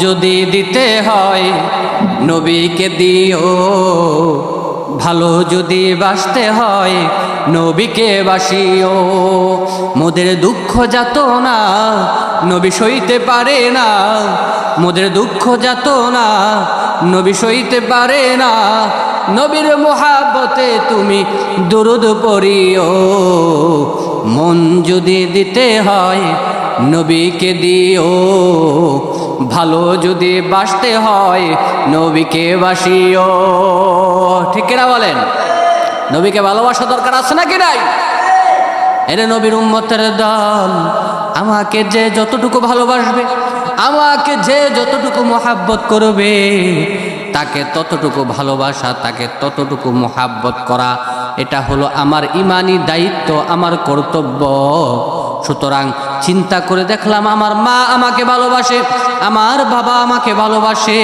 যদি দিতে হয়, নবীকে দিও। ভালো যদি বাসতে হয়, নবীকে বাসিও। মোদের দুঃখ যাত না, নবী সইতে পারে না। মোদের দুঃখ যাত না, নবী সইতে পারে না। নবীর মোহাব্বতে তুমি দুরুদ পড়িও। মন যদি দিতে হয়, নবীকে দিও। ভালো যদি বাসতে হয়, নবীকে বাসিও ঠিক কিনা বলেন? নবীকে ভালোবাসা দরকার আছে নাকি নাই? এরে নবীর উম্মতের দল, আমাকে যে যতটুকু ভালোবাসবে, আমাকে যে যতটুকু মোহাব্বত করবে, তাকে ততটুকু ভালোবাসা, তাকে ততটুকু মোহাব্বত করা, এটা হলো আমার ইমানি দায়িত্ব, আমার কর্তব্য। সুতরাং চিন্তা করে দেখলাম আমার মা আমাকে ভালোবাসে, আমার বাবা আমাকে ভালোবাসে,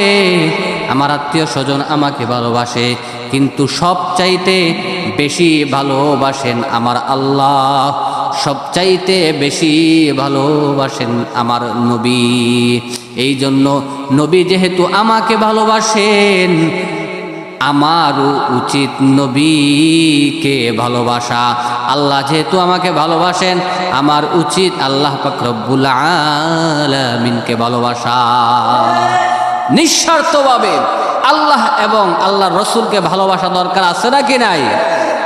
আমার আত্মীয় স্বজন আমাকে ভালোবাসে, কিন্তু সব চাইতে বেশি ভালোবাসেন আমার আল্লাহ, সবচাইতে বেশি ভালোবাসেন আমার নবী। এই জন্য নবী যেহেতু আমাকে ভালোবাসেন আমারও উচিত নবীকে ভালোবাসা। আল্লাহ যেহেতু আমাকে ভালোবাসেন, আমার উচিত আল্লাহ পাকরব্বুল আলমিনকে ভালোবাসা। নিঃস্বার্থভাবে আল্লাহ এবং আল্লাহ রসুলকে ভালোবাসা দরকার আছে নাকি নাই?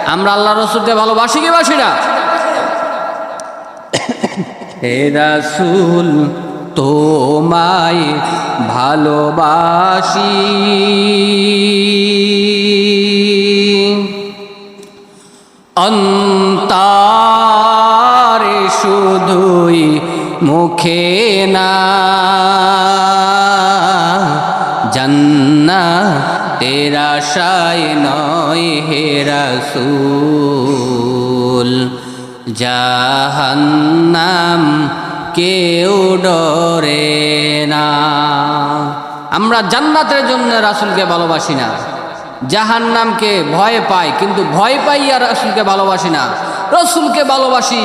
আমরা আল্লাহ রসুলকে ভালোবাসি কি বাসি না? হে রাসুল তোমায় ভালোবাসি। অন্তারে শুধুই মুখে না জন্না তেরা শাই নয় হে রসুল। জাহান্নাম কেউ ডরে না। আমরা জান্নাতের জন্য রাসুলকে ভালোবাসি না। জাহান্নামকে ভয় পাই, কিন্তু ভয় পাই আর রাসুলকে ভালোবাসি না। রসুলকে ভালোবাসি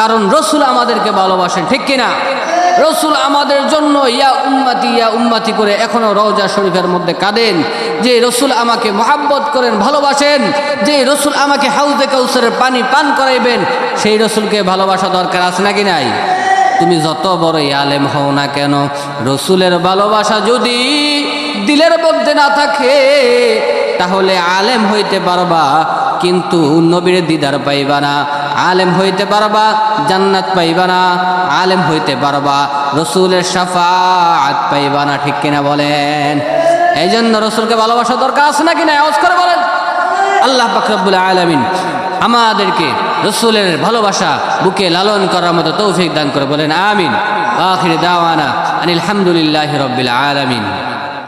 কারণ রসুল আমাদেরকে ভালোবাসেন, ঠিক কিনা রসুল আমাদের জন্য ইয়া উম্মাতি ইয়া উম্মাতি করে এখনও রওজা শরীফের মধ্যে কাঁদেন। যে রসুল আমাকে মহাব্বত করেন, ভালোবাসেন, যে রসুল আমাকে হাউজে কাউসারের পানি পান করাইবেন, সেই রসুলকে ভালোবাসা দরকার আছে নাকি নাই? তুমি যত বড় আলেম হও না কেন, রসুলের ভালোবাসা যদি দিলের মধ্যে না থাকে, তাহলে আলেম হইতে পারবা, কিন্তু নবীর দিদার পাইবা না, আলেম হইতে পারবা, জান্নাত পাইবা না, আলেম হইতে পারবা, রসুলের সাফাত পাইবা না, ঠিক কিনা বলেন? এই জন্য রসুলকে ভালোবাসা দরকার আছে নাকি না আওয়াজ করে বলেন। আল্লাহ পাকরবুল আলমিন আমাদেরকে রসুলের ভালোবাসা বুকে লালন করার মতো তৌফিক দান করে বলেন, আমিন। আখির দাওয়ানা আনিল হামদুলিল্লাহ রব্বিল আলমিন।